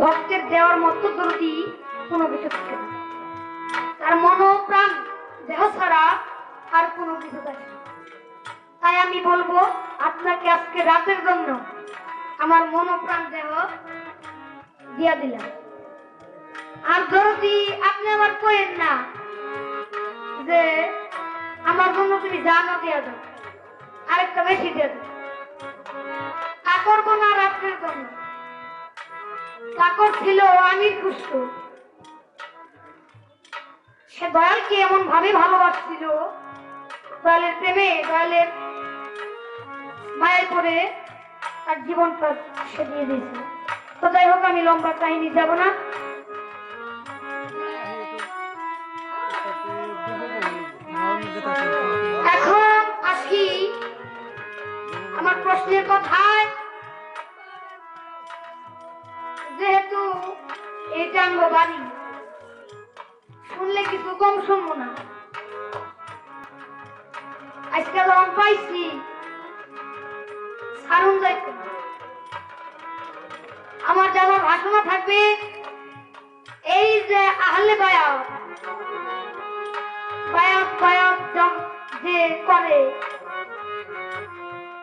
ভক্তের দেওয়ার মতো দরদি কোনো কিছু থাকে না তার মন প্রাণ দেহ ছাড়া আর কোনো কিছু থাকে না। তাই আমি বলব, আপনাকে আজকে রাতের জন্য আমার মন প্রাণ দেহ দিয়া দিলাম। আর দরদি আপনি আমার কইেন না যে আমার জন্য তুমি জানো দিয়া দাও, আরেকটা বেশি দিয়ে দাও, তা করব না রাত্রের জন্য। চাকর ছিল আমি পুষ্ট। সে দয়ালকে এমন ভাবে ভালোবাসছিল, দয়ালের প্রেমে, দয়ালের মায়ের করে তার জীবনটা সে দিয়ে দিয়েছিল তো যাই হোক, আমি লম্বা কাহিনী যাব না। এখন আসি আমার প্রশ্নের কথায়। কম শুনব না। আজকে যখন পাইছি। সারুন যাইতো। আমার যেমন ভাষণা থাকবে এই যে আহলে বায়াত। বায়াত বায়াত যে করে।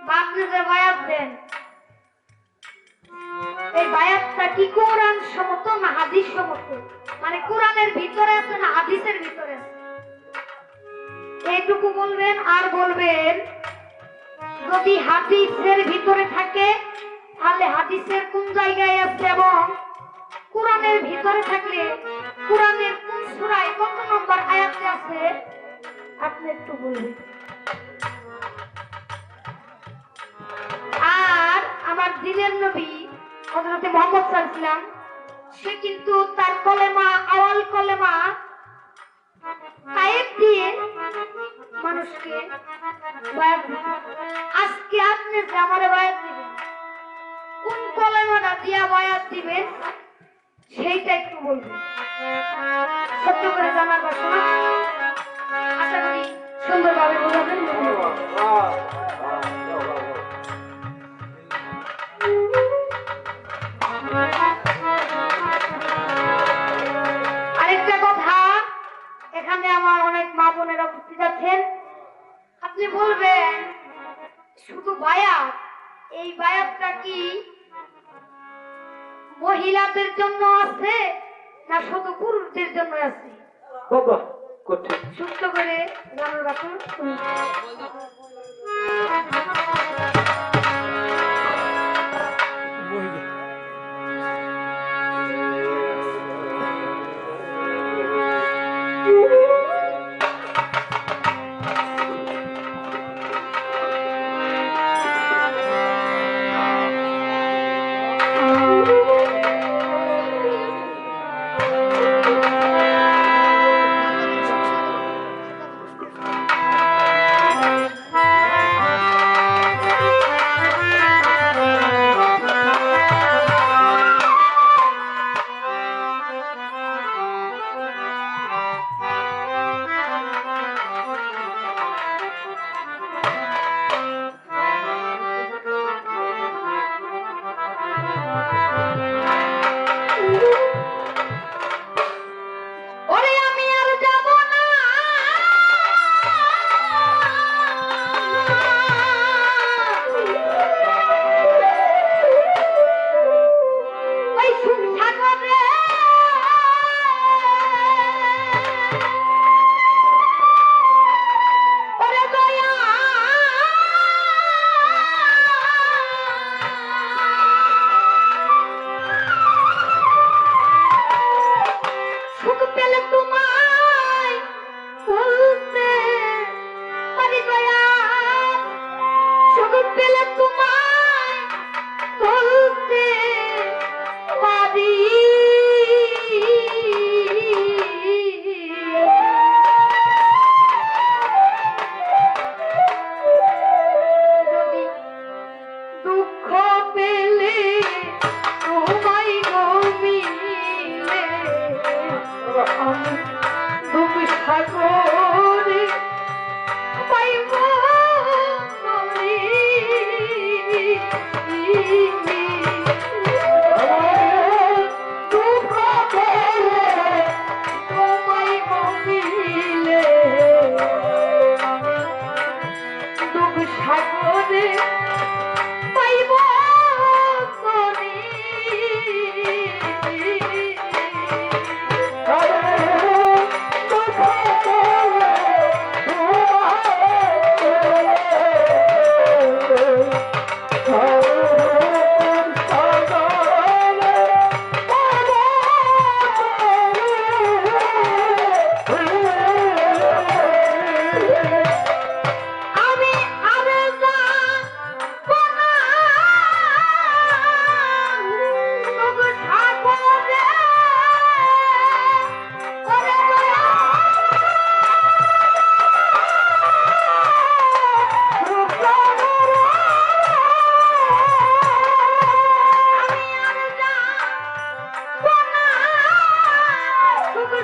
বা আপনি যে বায়াত দেন। এই বায়াতটা কি কোরআন সমত না কোরআনের ভিতরে আছে না? হাদিসের ভিতরে এইটুকু বলবেন আর বলবেন, যদি হাদিসের ভিতরে থাকে, তাহলে হাদিসের কোন জায়গায় আছে এবং কোরআনের ভিতরে থাকলে, কোরআনের কোন সূরায় কত নম্বর আয়াতে আছে? আপনি একটু বলবেন আর আমার দিনের নবী হজরতে মোহাম্মদ সাল্লাম সে কিন্তু তার কলেমা, আওয়াল কলেমা কায়েব দিয়ে মানুষকে আজকে আপনি যে আমারে বায়াত দিবেন কোন কলেমাটা দিয়া বায়াত দিবেন, সেইটা একটু বলবেন। সত্য করে জানার বাসনা আশা করি সুন্দরভাবে বোঝাবেন। ধন্যবাদ। এখানে আমার অনেক মা বোনেরা উপস্থিত আছেন। আপনি বলবেন শুধু বায়াত? এই বায়াতটা কি মহিলাদের জন্য আছে না শুধু পুরুষদের জন্য আছে? সুস্থ করে জানার বাসন